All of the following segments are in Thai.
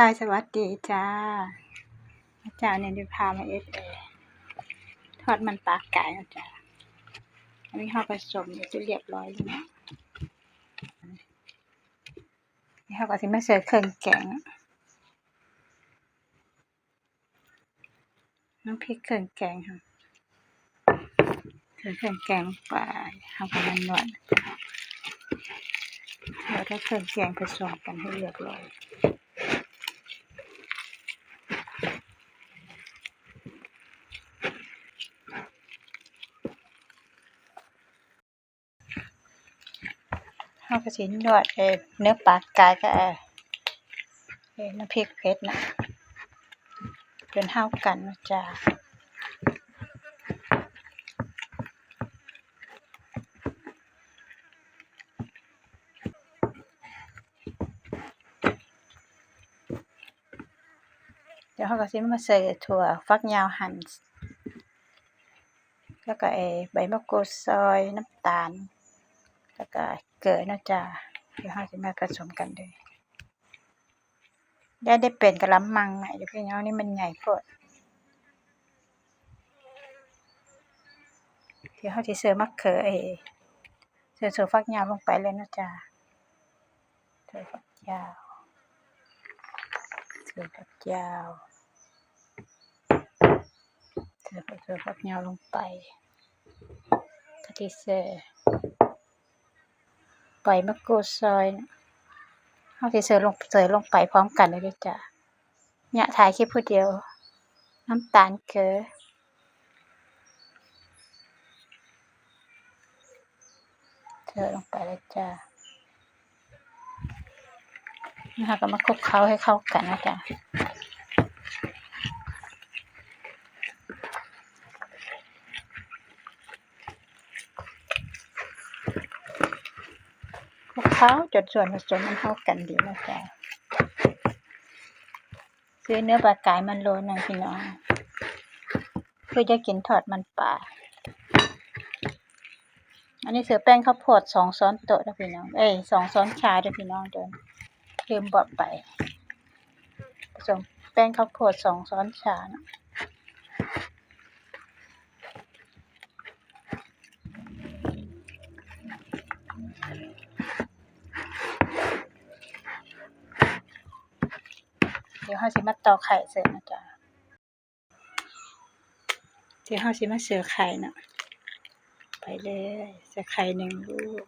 ทายสวัสดีจ้าอาจารย์เนี่ยได้พามาเอ็ดเอทอดมันปลาไก่นะจ้าอันนี้เขาผสมอยู่ที่เรียบร้อยแล้วนะนี่เขาก็สิมาเสิร์ฟเครื่องแกงน้ำพริกเครื่องแกงค่ะเสิร์ฟเครื่องแกงไปเขาก็มันนวดแล้วก็เครื่องแกงผสมกันให้เรียบร้อย เขาก็สินวดเออเนื้อปลากายก็เออเออน้ำพริกเผ็ดนะเป็นเท่ากันนะจ๊ะเดี๋ยวเขาก็สิมาใส่ถั่วฟักยาวหั่นแล้วก็เออใบมะกรูดซอยน้ำตาล แล้วก็เกลือนะจ๊ะเดี๋ยวเราจะมาผสมกันเลยได้ได้เป็นกระละมังไหมเดี๋ยวพี่น้องนี่มันใหญ่โพดเดี๋ยวเขาจะเสิร์ฟมะเขือเอเสิร์ฟถั่วฝักยาวลงไปเลยนะจ๊ะถั่วฝักยาวถั่วฝักยาวเสิร์ฟถั่วฝักยาวลงไปกะทิเสิร์ฟ ใบมะกรูดซอยเอาที่เสิร์ฟลงเสิร์ฟลงไปพร้อมกันเลยด้วยจ้ะเนี่ยถ่ายแคลิปผู้เดียว น้ำตาลเกลือเสิร์ฟลงไปเลยจ้ะนะคะก็มาคลุกเคล้าให้เข้ากันนะจ๊ะ เคล้าจนส่วนผสมมันเข้ากันดีนะจ๊ะซื้อเนื้อปลากายมันโลหนึงพี่น้อง เพื่อจะกินทอดมันปลาอันนี้เสือแป้งข้าวโพดสองช้อนโต๊ะนะพี่น้อง เอ้ยสองช้อนชาด้วยพี่น้องเดินลืมบอกไปผสมแป้งข้าวโพดสองช้อนชานะ เดี๋ยวเราสิมาตอกไข่เสร็จนะจ๊ะเดี๋ยวเราสิมาเสือไข่นะไปเลยเสือไข่หนึ่งลูก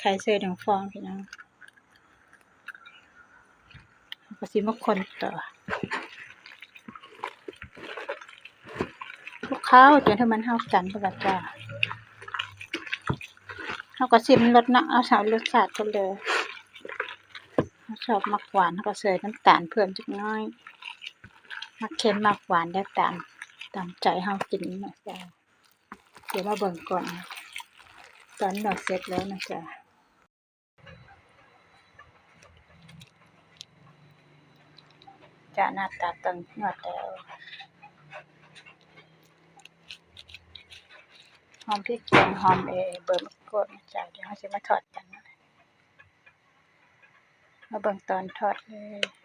ไข่เสือหนึ่งฟองพี่น้องเราก็สิมาคนต่อคลุกเคล้าจนถ้ามันเข้ากันเพื่อจ้าเราก็ชิมรสนะเอาสาวรสชาติกันเลย ชอบมักหวานเราก็ใส่น้ำตาลเพิ่มจักน้อยมักเค็มมักหวานได้ตามตามใจเฮากินนะจ๊ะเดี๋ยวมาเบิ่งก่อน ตอนหนี้เสร็จแล้วนะจ๊ะจะหน้าตาตังหนวดแล้วหอมพริกแกงหอมเอเบอร์มะกรูดนะจ๊ะเดี๋ยวเราจะมาทอดกัน มาเบิ่งตอนทอดเลย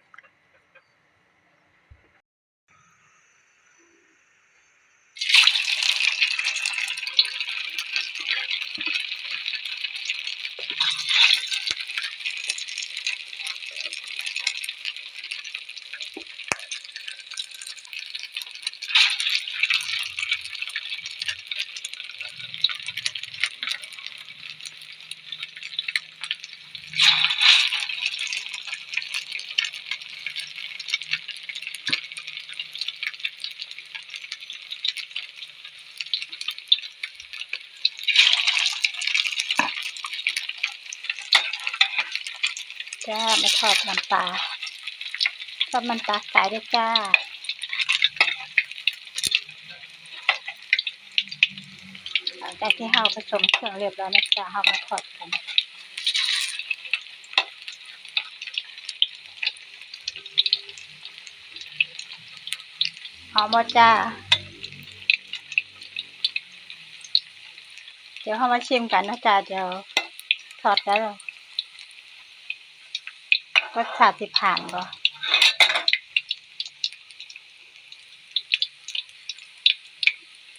จ้ามาทอดมันปลาทอดมันปลาขายด้วยจ้าหลังจากที่เฮาผสมเครื่องเรียบร้อยนะจ้าเฮามาทอดกันหอมบ่จ้า เดี๋ยวเฮามาชิมกันนะจ้าเดี๋ยวทอดแล้ว รสชาติผ่านบ่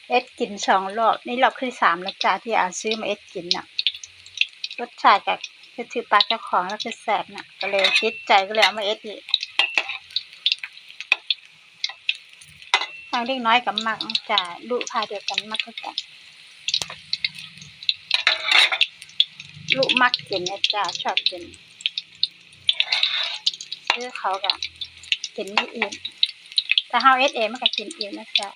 เอ็ดกินสองรอบ นี่รอบที่สามแล้วจ้าที่อาซื้อมาเอ็ดกินน่ะ รสชาติกับคือถือปากเจ้าของแล้วคือแสบน่ะ ก็เลยติดใจก็เลยเอามาเอ็ดอีกทางเล็กน้อยกับมักจ้าลูกพาเดียวกันมักคือกันลูกมักกินนะจ้าชอบกิน ซื้อเขาก็กินไม่อิ่มแต่เฮาเอสเอมันก็กินอิ่มนะจ๊ะ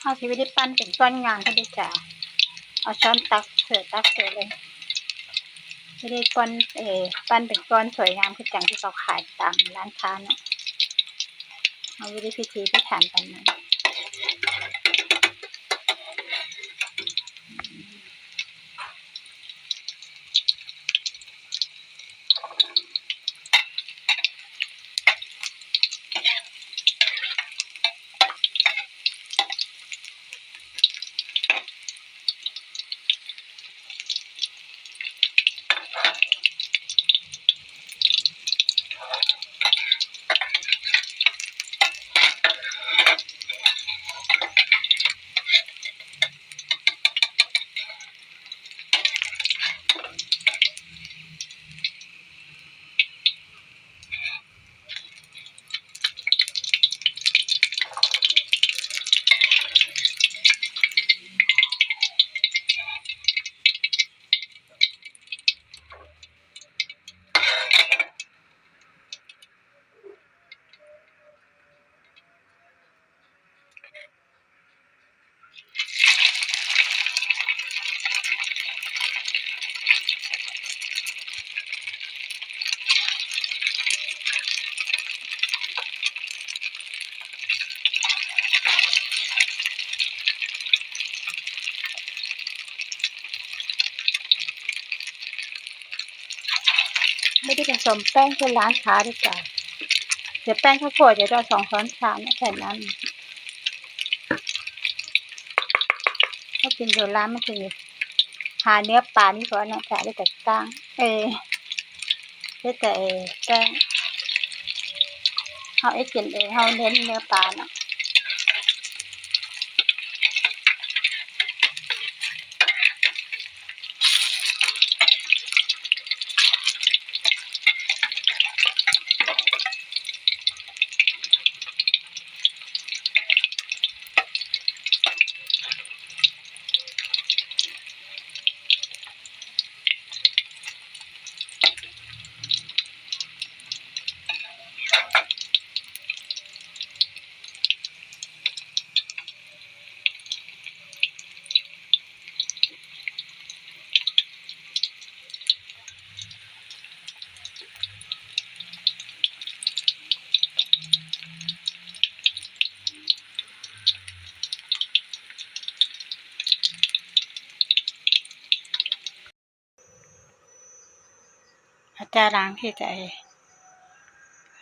เฮาสิไม่ได้ปั้นเป็นก้อนงานเขาด้จ้ะเอาช้อนตักเสิร์ฟตักเสิร์ฟเลยไม่ได้ก้อนเออปั้นเป็นก้อนสวยงามคือจังที่เขาขายตามร้านค้าเนาะเอาวิธีพิธีพิถันกันนะ ไม่ได้ผสมแป้งที่ร้านค้าด้วยจ้ะเดี๋ยวแป้งข้าวโพดเดี๋ยวเราสองช้อนชาแค่นั้นถ้ากินอยู่ร้านมันคือหาเนื้อปลานี่ก่อนนะจ๊ะได้แต่กล้างเออได้แต่แป้งเขาไอ้กินเองเขาเน้นเนื้อปลาเนาะ อาจารย์ล้างที่ใจ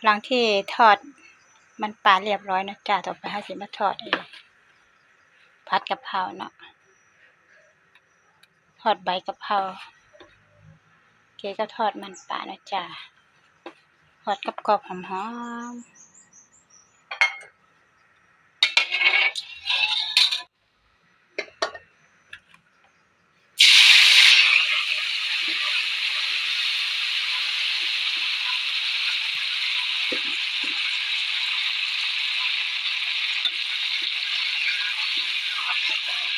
ล้างที่ทอดมันปลาเรียบร้อยนะจ้าต่อไปให้สิมาทอดเองผัดกะเพราเนาะทอดใบกะเพราเกก็ทอดมันปลานะจ้าทอดกรอบๆหอม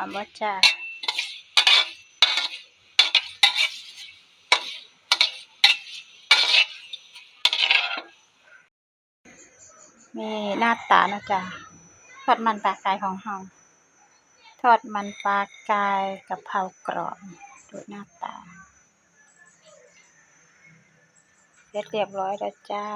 อมบ่จ้ามีหน้าตานะจ้ะทอดมันปลากายของเฮาทอดมันปลากายกะเพรากรอบดูหน้าตา เสร็จเรียบร้อยแล้วจ้า